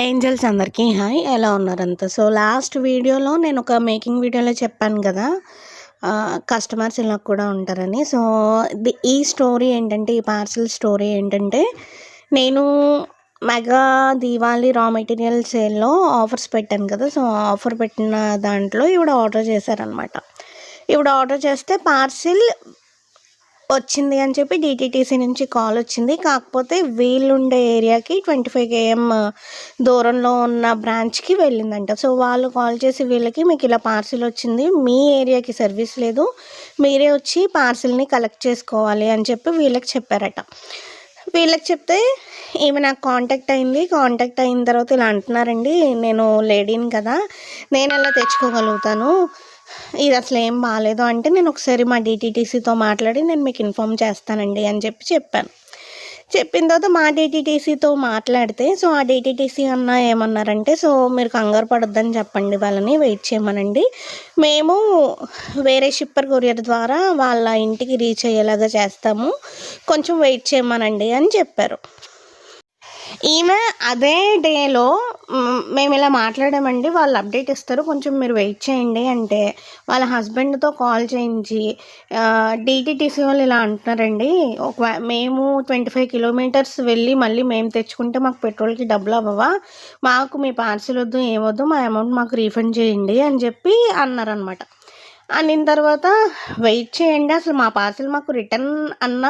Angels అందరికీ hi ఎలా ఉన్నారంతా so last వీడియోలో నేను ఒక మేకింగ్ వీడియోలో చెప్పాను కదా కస్టమర్స్ ఇలా కూడా ఉంటారని. సో ఈ స్టోరీ ఏంటంటే ఈ పార్సల్ స్టోరీ ఏంటంటే నేను మెగా దీవాలి రా మెటీరియల్ సేల్లో ఆఫర్స్ పెట్టాను కదా సో ఆఫర్ పెట్టిన దాంట్లో ఇవిడ ఆర్డర్ చేశారనమాట. ఇవిడ ఆర్డర్ చేస్తే పార్సిల్ వచ్చింది అని చెప్పి డిటీటీసీ నుంచి కాల్ వచ్చింది. కాకపోతే వీళ్ళుండే ఏరియాకి ట్వంటీ ఫైవ్ కేఎం దూరంలో ఉన్న బ్రాంచ్కి వెళ్ళిందంట. సో వాళ్ళు కాల్ చేసి వీళ్ళకి మీకు ఇలా పార్సిల్ వచ్చింది. మీ ఏరియాకి సర్వీస్ లేదు. మీరే వచ్చి పార్సిల్ని కలెక్ట్ చేసుకోవాలి అని చెప్పి వీళ్ళకి చెప్పారట. వీళ్ళకి చెప్తే ఈమె నాకు కాంటాక్ట్ అయింది. కాంటాక్ట్ అయిన తర్వాత ఇలా అంటున్నారండి నేను లేడీని కదా నేను ఎలా తెచ్చుకోగలుగుతాను? ఇది అసలు ఏం బాగాలేదు అంటే నేను ఒకసారి మా డిటీటీసీతో మాట్లాడి నేను మీకు ఇన్ఫామ్ చేస్తానండి అని చెప్పి చెప్పాను. చెప్పిన తర్వాత మా డిటీటీసీతో మాట్లాడితే సో ఆ డిటీటీసీ అన్న ఏమన్నారంటే సో మీరు కంగారు పడొద్దని చెప్పండి వాళ్ళని వెయిట్ చేయమనండి. మేము వేరే షిప్పర్ కొరియర్ ద్వారా వాళ్ళ ఇంటికి రీచ్ అయ్యేలాగా చేస్తాము. కొంచెం వెయిట్ చేయమనండి అని చెప్పారు. ఈమె అదే డేలో మేము ఇలా మాట్లాడామండి. వాళ్ళు అప్డేట్ ఇస్తారు. కొంచెం మీరు వెయిట్ చేయండి అంటే వాళ్ళ హస్బెండ్తో కాల్ చేయించి డీటీటీసీ వాళ్ళు ఇలా అంటున్నారండి. ఒక మేము ట్వంటీ ఫైవ్ కిలోమీటర్స్ వెళ్ళి మళ్ళీ మేము తెచ్చుకుంటే మాకు పెట్రోల్కి డబ్బులు అవ్వవా? మాకు మీ పార్సిల్ వద్దు ఏమొద్దు మా అమౌంట్ మాకు రీఫండ్ చేయండి అని చెప్పి అన్నారనమాట అనిన తర్వాత వెయిట్ చేయండి. అసలు మా పార్సిల్ మాకు రిటర్న్ అన్న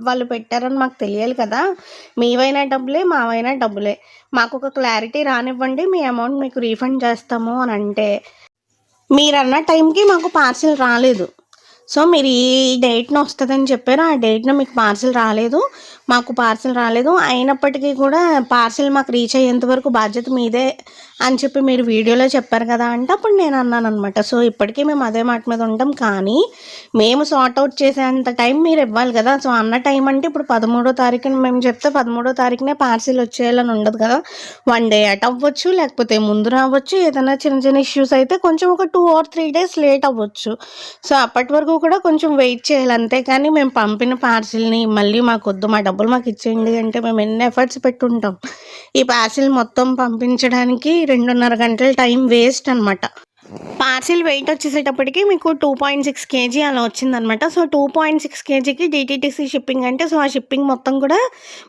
వాళ్ళు పెట్టారని మాకు తెలియాలి కదా. మీవైనా డబ్బులే మావైనా డబ్బులే. మాకు ఒక క్లారిటీ రానివ్వండి మీ అమౌంట్ మీకు రీఫండ్ చేస్తాము అని అంటే. మీరన్న టైంకి మాకు పార్సిల్ రాలేదు. సో మీరు ఈ డేట్న వస్తుందని చెప్పారు. ఆ డేట్న మీకు పార్సిల్ రాలేదు. మాకు పార్సిల్ రాలేదు. అయినప్పటికీ కూడా పార్సిల్ మాకు రీచ్ అయ్యేంత వరకు బాధ్యత మీదే అని చెప్పి మీరు వీడియోలో చెప్పారు కదా అంటే అప్పుడు నేను అన్నాను అనమాట సో ఇప్పటికీ మేము అదే మాట మీద ఉంటాం కానీ మేము సార్ట్ అవుట్ చేసేంత టైం మీరు ఇవ్వాలి కదా. సో అన్న టైం అంటే ఇప్పుడు పదమూడో తారీఖున మేము చెప్తే పదమూడో తారీఖునే పార్సిల్ వచ్చేయాలని ఉండదు కదా. వన్ డే అట్ అవ్వచ్చు లేకపోతే ముందు రావచ్చు. ఏదైనా చిన్న చిన్న ఇష్యూస్ అయితే కొంచెం ఒక two or three days late అవ్వచ్చు. సో అప్పటి వరకు కూడా కొంచెం వెయిట్ చేయాలి. అంతేకాని మేము పంపిన పార్సిల్ని మళ్ళీ మాకు వద్దు మా డబ్బులు మాకు ఇచ్చేయండి అంటే మేము ఎన్ని ఎఫర్ట్స్ పెట్టుంటాం. ఈ పార్సిల్ మొత్తం పంపించడానికి రెండున్నర గంటల టైం వేస్ట్ అనమాట పార్సిల్ వెయిట్ వచ్చేసేటప్పటికి మీకు టూ పాయింట్ సిక్స్ కేజీ అలా వచ్చిందనమాట. సో టూ పాయింట్ సిక్స్ కేజీకి డిటీటీసీ షిప్పింగ్ అంటే సో ఆ షిప్పింగ్ మొత్తం కూడా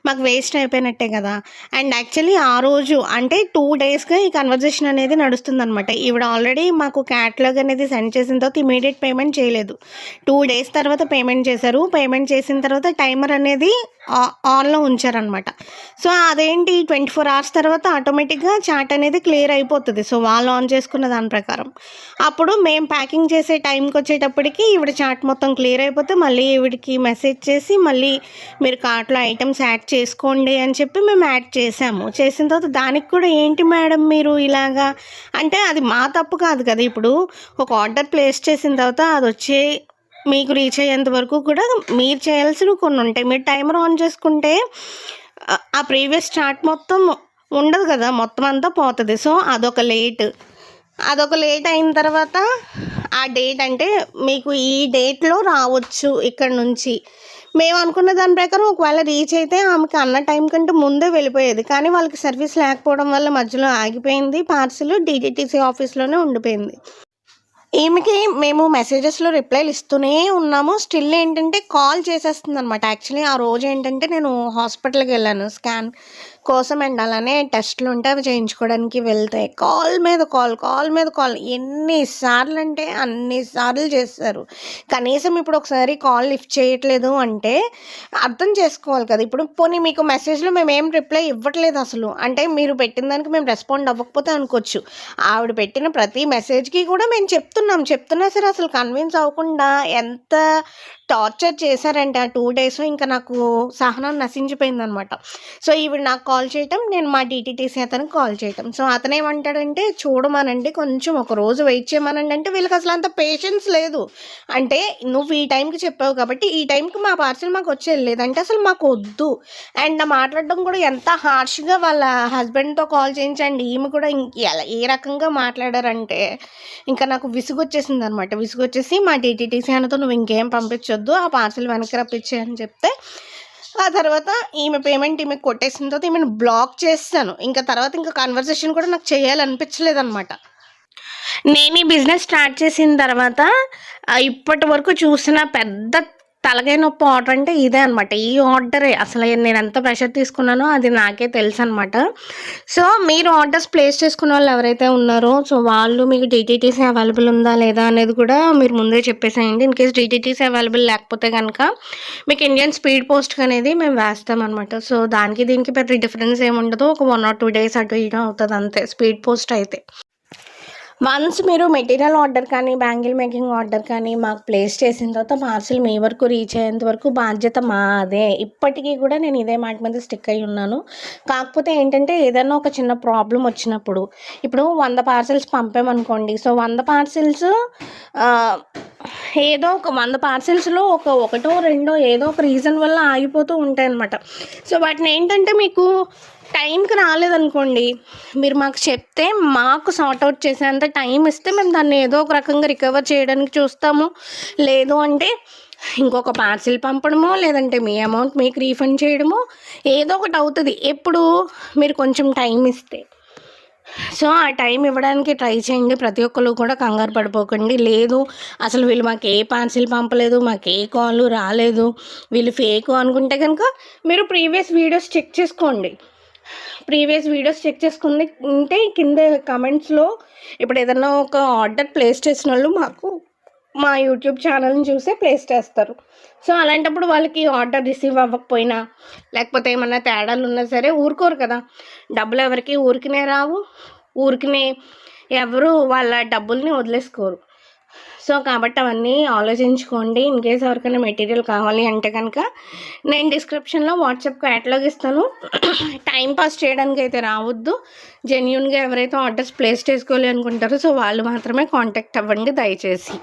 మాకు వేస్ట్ అయిపోయినట్టే కదా. అండ్ యాక్చువల్లీ ఆ రోజు అంటే టూ డేస్గా ఈ కన్వర్జేషన్ అనేది నడుస్తుందనమాట. ఈవిడ ఆల్రెడీ మాకు క్యాట్లాగ్ అనేది సెండ్ చేసిన తర్వాత ఇమీడియట్ పేమెంట్ చేయలేదు. టూ డేస్ తర్వాత పేమెంట్ చేశారు. పేమెంట్ చేసిన తర్వాత టైమర్ అనేది ఆన్లో ఉంచారనమాట. సో అదేంటి ట్వంటీ ఫోర్ అవర్స్ తర్వాత ఆటోమేటిక్గా చాట్ అనేది క్లియర్ అయిపోతుంది. సో వాళ్ళు ఆన్ చేసుకున్న దాని ప్రకారం. అప్పుడు మేము ప్యాకింగ్ చేసే టైంకి వచ్చేటప్పటికి ఈవిడ చాట్ మొత్తం క్లియర్ అయిపోతే మళ్ళీ ఈవిడికి మెసేజ్ చేసి మళ్ళీ మీరు కార్ట్లో ఐటమ్స్ యాడ్ చేసుకోండి అని చెప్పి మేము యాడ్ చేసాము. చేసిన తర్వాత దానికి కూడా ఏంటి మేడం మీరు ఇలాగా? అంటే అది మా తప్పు కాదు కదా ఇప్పుడు. ఒక ఆర్డర్ ప్లేస్ చేసిన తర్వాత అది వచ్చే మీకు రీచ్ అయ్యేంత వరకు కూడా మీరు చేయాల్సినవి కొన్ని ఉంటాయి. మీరు టైమర్ ఆన్ చేసుకుంటే ఆ ప్రీవియస్ చాట్ మొత్తం ఉండదు కదా. మొత్తం అంతా పోతుంది. సో అదొక లేట్. అదొక లేట్ అయిన తర్వాత ఆ డేట్ అంటే మీకు ఈ డేట్లో రావచ్చు ఇక్కడ నుంచి. మేము అనుకున్న దాని ప్రకారం ఒకవేళ రీచ్ అయితే ఆమెకి అన్న టైం కంటే ముందే వెళ్ళిపోయేది. కానీ వాళ్ళకి సర్వీస్ లేకపోవడం వల్ల మధ్యలో ఆగిపోయింది. పార్సిల్ డీటీటీసీ ఆఫీస్లోనే ఉండిపోయింది. ఈమెకి మేము మెసేజెస్లో రిప్లైలు ఇస్తూనే ఉన్నాము. స్టిల్ ఏంటంటే కాల్ చేసేస్తుంది అనమాట యాక్చువల్లీ ఆ రోజు ఏంటంటే నేను హాస్పిటల్కి వెళ్ళాను. స్కాన్ కోసం అండ్ అలానే టెస్ట్లు ఉంటే అవి చేయించుకోవడానికి వెళ్తే కాల్ మీద కాల్ కాల్ మీద కాల్ ఎన్నిసార్లు అంటే అన్నిసార్లు చేస్తారు. కనీసం ఇప్పుడు ఒకసారి కాల్ లిఫ్ట్ చేయట్లేదు అంటే అర్థం చేసుకోవాలి కదా. ఇప్పుడు పోనీ మీకు మెసేజ్లో మేము ఏం రిప్లై ఇవ్వట్లేదు అసలు. అంటే మీరు పెట్టిన దానికి మేము రెస్పాండ్ అవ్వకపోతే అనుకోవచ్చు. ఆవిడ పెట్టిన ప్రతి మెసేజ్కి కూడా మేము చెప్తున్నాం. చెప్తున్నా. సరే అసలు కన్విన్స్ అవ్వకుండా ఎంత టార్చర్ చేశారంటే ఆ టూ డేస్ ఇంకా నాకు సహనం నశించిపోయిందనమాట. సో ఈవిడ నాకు కాల్ చేయటం నేను మా డీటీటీసీ అతనికి కాల్ చేయటం. సో అతను ఏమంటాడంటే చూడమనండి కొంచెం ఒక రోజు వెయిట్ చేయమనండి. అంటే వీళ్ళకి అసలు అంత పేషెన్స్ లేదు. అంటే నువ్వు ఈ టైంకి చెప్పావు కాబట్టి ఈ టైంకి మా పార్సల్ మాకు వచ్చేది లేదంటే అసలు మాకు వద్దు. అండ్ నా మాట్లాడడం కూడా ఎంత హార్ష్గా వాళ్ళ హస్బెండ్తో కాల్ చేయించండి. ఈమె కూడా ఎలా ఏ రకంగా మాట్లాడారంటే ఇంకా నాకు విసుగు వచ్చేసింది అనమాట విసుగు వచ్చేసి మా డీటీటీసీ అనతో నువ్వు ఇంకేం పంపించొద్దు ఆ పార్సల్ వెనక్కి రప్పించే అని చెప్తే ఆ తర్వాత ఈమె పేమెంట్ ఈమె కొట్టేసిన తర్వాత ఈమెను బ్లాక్ చేస్తాను. ఇంకా తర్వాత ఇంకా కన్వర్సేషన్ కూడా నాకు చేయాలనిపించలేదు అనమాట నేను ఈ బిజినెస్ స్టార్ట్ చేసిన తర్వాత ఇప్పటి వరకు చూసిన పెద్ద తలకాయ నొప్పి ఆర్డర్ అంటే ఇదే అనమాట ఈ ఆర్డరే అసలు నేను ఎంత ప్రెషర్ తీసుకున్నానో అది నాకే తెలుసు అనమాట సో మీరు ఆర్డర్స్ ప్లేస్ చేసుకున్న వాళ్ళు ఎవరైతే ఉన్నారో సో వాళ్ళు మీకు డిటిటీసీ అవైలబుల్ ఉందా లేదా అనేది కూడా మీరు ముందే చెప్పేసేయండి. ఇన్ కేస్ డిటీటీసీ అవైలబుల్ లేకపోతే కనుక మీకు ఇండియన్ స్పీడ్ పోస్ట్ అనేది మేము వేస్తామన్నమాట. సో దానికి దీనికి పెద్ద డిఫరెన్స్ ఏముండదు. ఒక వన్ ఆర్ టూ డేస్ అటు ఇటు అవుతుంది అంతే. స్పీడ్ పోస్ట్ అయితే. వన్స్ మీరు మెటీరియల్ ఆర్డర్ కానీ బ్యాంగిల్ మేకింగ్ ఆర్డర్ కానీ మాకు ప్లేస్ చేసిన తర్వాత పార్సిల్ మీ వరకు రీచ్ అయ్యేంత వరకు బాధ్యత మాదే. ఇప్పటికీ కూడా నేను ఇదే మాట మీద స్టిక్ అయి ఉన్నాను. కాకపోతే ఏంటంటే ఏదైనా ఒక చిన్న ప్రాబ్లం వచ్చినప్పుడు ఇప్పుడు వంద పార్సిల్స్ పంపామనుకోండి. సో వంద పార్సిల్స్ ఏదో ఒక వంద పార్సిల్స్లో ఒక ఒకటో రెండో ఏదో ఒక రీజన్ వల్ల ఆగిపోతూ ఉంటాయి సో వాటిని ఏంటంటే మీకు టైంకి రాలేదనుకోండి మీరు మాకు చెప్తే మాకు సార్ట్ అవుట్ చేసేంత టైం ఇస్తే మేము దాన్ని ఏదో ఒక రకంగా రికవర్ చేయడానికి చూస్తాము. లేదు అంటే ఇంకొక పార్సిల్ పంపడమో లేదంటే మీ అమౌంట్ మీకు రీఫండ్ చేయడమో ఏదో ఒకటి అవుతుంది. ఎప్పుడు మీరు కొంచెం టైం ఇస్తే. సో ఆ టైం ఇవ్వడానికి ట్రై చేయండి. ప్రతి ఒక్కరు కూడా కంగారు పడిపోకండి. లేదు అసలు వీళ్ళు మాకు ఏ పార్సిల్ పంపలేదు మాకు ఏ కాల్ రాలేదు. వీళ్ళు ఫేక్ అనుకుంటే కనుక మీరు ప్రీవియస్ వీడియోస్ చెక్ చేసుకోండి. ప్రీవియస్ వీడియోస్ చెక్ చేసుకుంది ఉంటే కింద కమెంట్స్లో ఇప్పుడు ఏదన్నా ఒక ఆర్డర్ ప్లేస్ చేసిన వాళ్ళు మాకు మా యూట్యూబ్ ఛానల్ని చూసే ప్లేస్ చేస్తారు. సో అలాంటప్పుడు వాళ్ళకి ఆర్డర్ రిసీవ్ అవ్వకపోయినా లేకపోతే ఏమన్నా తేడాలు ఉన్నా సరే ఊరుకోరు కదా. డబ్బులు ఎవరికి ఊరికినే రావు. ఊరికినే ఎవరు వాళ్ళ డబ్బుల్ని వదిలేసుకోరు. సో కాబట్టి అవన్నీ ఆలోచించుకోండి. ఇన్ కేస్ ఎవరికైనా మెటీరియల్ కావాలి అంటే కనుక నేను డిస్క్రిప్షన్లో వాట్సాప్ క్యాటలాగ్ ఇస్తాను. టైం పాస్ చేయడానికి అయితే రావద్దు. జెన్యున్గా ఎవరైతే ఆర్డర్స్ ప్లేస్ చేసుకోవాలి అనుకుంటారో సో వాళ్ళు మాత్రమే కాంటాక్ట్ అవ్వండి దయచేసి.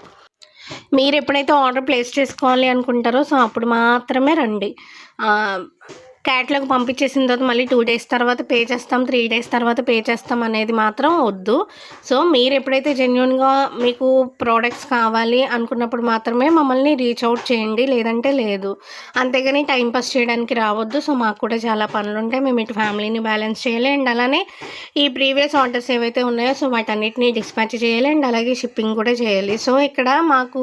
మీరు ఎప్పుడైతే ఆర్డర్ ప్లేస్ చేసుకోవాలి అనుకుంటారో సో అప్పుడు మాత్రమే రండి. క్యాట్లాగ్ పంపించేసిన తర్వాత మళ్ళీ టూ డేస్ తర్వాత పే చేస్తాం త్రీ డేస్ తర్వాత పే చేస్తాం అనేది మాత్రం వద్దు. సో మీరు ఎప్పుడైతే జెన్యున్గా మీకు ప్రోడక్ట్స్ కావాలి అనుకున్నప్పుడు మాత్రమే మమ్మల్ని రీచ్ అవుట్ చేయండి లేదంటే లేదు. అంతేగాని టైం పాస్ చేయడానికి రావద్దు. సో మాకు కూడా చాలా పనులు ఉంటాయి. మేము ఇటు ఫ్యామిలీని బ్యాలెన్స్ చేయాలి. అండ్ అలానే ఈ ప్రీవియస్ ఆర్డర్స్ ఏవైతే ఉన్నాయో సో వాటన్నిటిని డిస్పాచ్ చేయాలి. అండ్ అలాగే షిప్పింగ్ కూడా చేయాలి. సో ఇక్కడ మాకు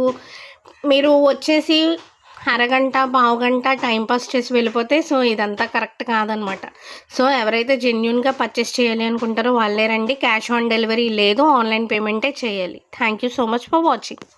మీరు వచ్చేసి అరగంట పావు గంట చేసి వెళ్ళిపోతే సో ఇదంతా కరెక్ట్ కాదనమాట. సో ఎవరైతే జెన్యున్గా పర్చేస్ చేయాలి అనుకుంటారో వాళ్ళే రండి. క్యాష్ ఆన్ డెలివరీ లేదు ఆన్లైన్ పేమెంటే చేయాలి. Thank you so much for watching